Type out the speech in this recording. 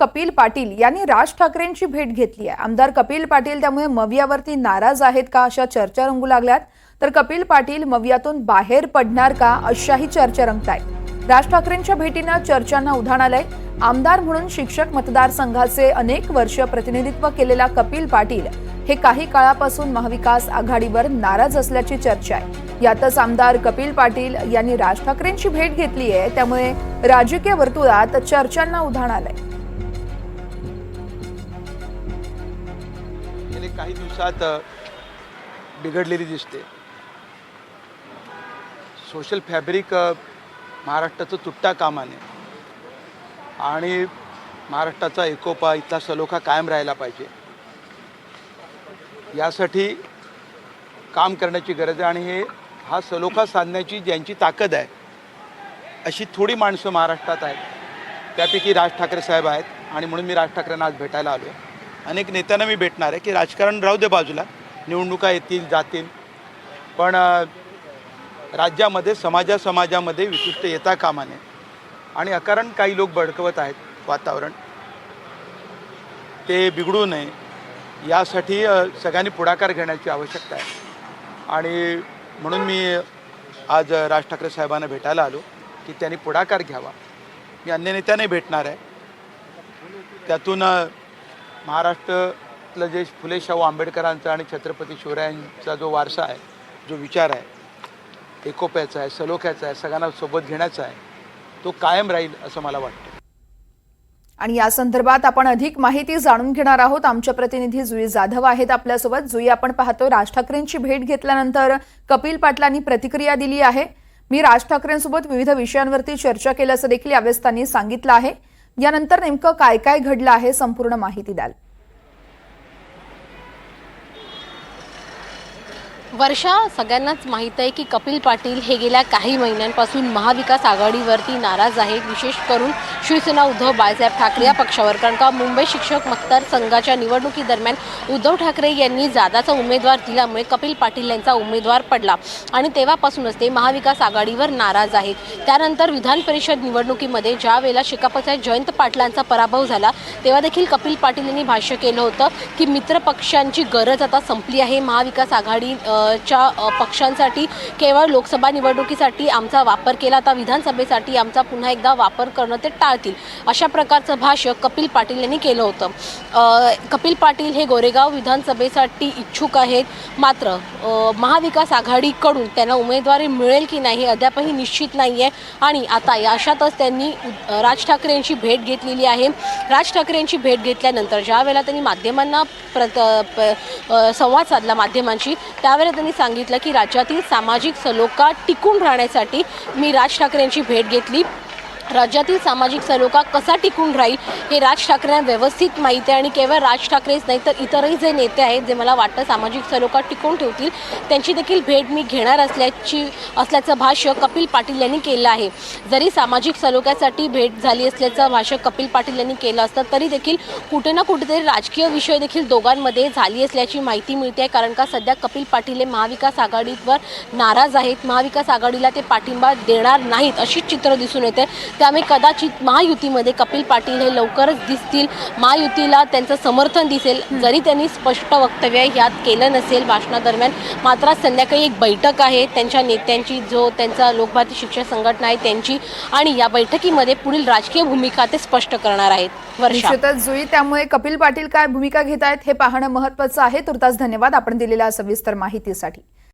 कपिल पाटील यांनी राज ठाकरेंची भेट घेतली आहे. आमदार कपिल पाटील त्यामुळे मवियावरती नाराज आहेत का अशा चर्चा रंगू लागल्यात? तर कपिल पाटील मवियातून बाहेर पडणार का अशाही चर्चा रंगताय राज ठाकरेंच्या भेटीनं चर्चांना उधाण आलंय. आमदार म्हणून शिक्षक मतदारसंघाचे अनेक वर्ष प्रतिनिधित्व केलेला कपिल पाटील हे काही काळापासून महाविकास आघाडीवर नाराज असल्याची चर्चा आहे. यातच आमदार कपिल पाटील यांनी राज ठाकरेंची भेट घेतली आहे. त्यामुळे राजकीय वर्तुळात चर्चांना उधाण आलंय. काही दिवसात बिघडलेली दिसते. सोशल फॅब्रिक महाराष्ट्राचं तुटता कामाने. आणि महाराष्ट्राचा एकोपा इथला सलोखा कायम राहायला पाहिजे. यासाठी काम करण्याची गरज आहे आणि हे हा सलोखा साधण्याची ज्यांची ताकद आहे अशी थोडी माणसं महाराष्ट्रात आहेत. त्यापैकी राज ठाकरे साहेब आहेत आणि म्हणून मी राज ठाकरेंना आज भेटायला आलो आहे अनेक नेत्यांना मी भेटणार आहे की राजकारण राहू दे बाजूला. निवडणुका येतील जातील. पण राज्यामध्ये समाजा समाजामध्ये विशिष्ट येता कामा नये. आणि अकारण काही लोक भडकवत आहेत वातावरण. ते बिघडू नये. यासाठी सगळ्यांनी पुढाकार घेण्याची आवश्यकता आहे. आणि म्हणून मी आज राज ठाकरे साहेबांना भेटायला आलो की त्यांनी पुढाकार घ्यावा. मी अन्य नेत्यांनाही भेटणार आहे. त्यातून महाराष्ट्रातलं जे फुले शाहू आंबेडकरांचा आणि छत्रपती शिवरायांचा जो वारसा आहे जो विचार आहे एकोप्याचा आहे सलोख्याचा आहे सगळ्यांना सोबत घेण्याचा आहे तो कायम राहील असं मला वाटतं. आणि या संदर्भात आपण अधिक माहिती जाणून घेणार आहोत. आमच्या प्रतिनिधी जुई जाधव आहेत आपल्यासोबत. जुई आपण पाहतो राज ठाकरेंची भेट घेतल्यानंतर कपिल पाटलांनी प्रतिक्रिया दिली आहे. मी राज ठाकरेंसोबत विविध विषयांवरती चर्चा केल्याचं देखील यावेळेस त्यांनी सांगितलं आहे. यानंतर नेमकं काय काय घडलं आहे संपूर्ण माहिती द्याल. वर्षा सगळ्यांनाच माहीत आहे की कपिल पाटील हे गेल्या काही महिन्यांपासून महाविकास आघाडीवरती नाराज आहेत. विशेष करून शिवसेना उद्धव बाळासाहेब ठाकरे या पक्षावर. कारण का मुंबई शिक्षक मतदारसंघाच्या निवडणुकीदरम्यान उद्धव ठाकरे यांनी जादाचा उमेदवार दिल्यामुळे कपिल पाटील यांचा उमेदवार पडला. आणि तेव्हापासूनच ते महाविकास आघाडीवर नाराज आहेत. त्यानंतर विधान परिषद निवडणुकीमध्ये ज्या वेळेला शेकापच्या जयंत पाटलांचा पराभव झाला तेव्हा देखील कपिल पाटील यांनी भाष्य केलं होतं की मित्र पक्षांची गरज आता संपली आहे. महाविकास आघाडी च्या पक्षांसाठी केवळ लोकसभा निवडणुकीसाठी आमचा वापर केला. आता विधानसभेसाठी आमचा पुन्हा एकदा वापर करणं ते टाळ जातील अशा प्रकारचं भाष्य कपिल पाटील यांनी केलं होतं. कपिल पाटील हे गोरेगाव विधानसभेसाठी इच्छुक आहेत. मात्र महाविकास आघाडीकडून त्यांना उमेदवारी मिळेल की नाही हे अद्यापही निश्चित नाही आहे आणि आता अशातच त्यांनी राज ठाकरे यांची भेट घेतलेली आहे. राज ठाकरे यांची भेट घेतल्यानंतर ज्या वेळेला त्यांनी माध्यमांना प्रत प- संवाद साधला माध्यमांशी त्यावेळेला त्यांनी सांगितलं की राज्यातील सामाजिक सलोखा टिकून राहण्यासाठी मी राज ठाकरे यांची भेट घेतली. राज्यातील सामाजिक सलोखा कसा टिकून राहील हे राज ठाकरेंना व्यवस्थित माहिती आहे. आणि केवळ राज ठाकरेच नाही तर इतरही जे नेते आहेत जे मला वाटतं सामाजिक सलोखा टिकून ठेवतील त्यांची देखील भेट मी घेणार असल्याची असल्याचं भाष्य कपिल पाटील यांनी केलं आहे. जरी सामाजिक सलोख्यासाठी भेट झाली असल्याचं भाष्य कपिल पाटील यांनी केलं असतं तरी देखील कुठे ना कुठेतरी राजकीय विषय देखील दोघांमध्ये झाली असल्याची माहिती मिळते आहे. कारण का सध्या कपिल पाटील हे महाविकास आघाडीवर नाराज आहेत. महाविकास आघाडीला ते पाठिंबा देणार नाहीत अशीच चित्र दिसून येते. त्यामुळे कदाचित महायुतीमध्ये कपिल पाटील हे लवकरच दिसतील. महायुतीला त्यांचं समर्थन दिसेल. जरी त्यांनी स्पष्ट वक्तव्य ह्यात केलं नसेल भाषणादरम्यान मात्र संध्याकाळी एक बैठक आहे. त्यांच्या नेत्यांची जो त्यांचा लोकभारती शिक्षक संघटना आहे त्यांची. आणि या बैठकीमध्ये पुढील राजकीय भूमिका ते स्पष्ट करणार आहेत. वर्षा. निश्चितच जुई. त्यामुळे कपिल पाटील काय भूमिका घेत आहेत हे पाहणं महत्वाचं आहे. तुर्तास धन्यवाद आपण दिलेल्या सविस्तर माहितीसाठी.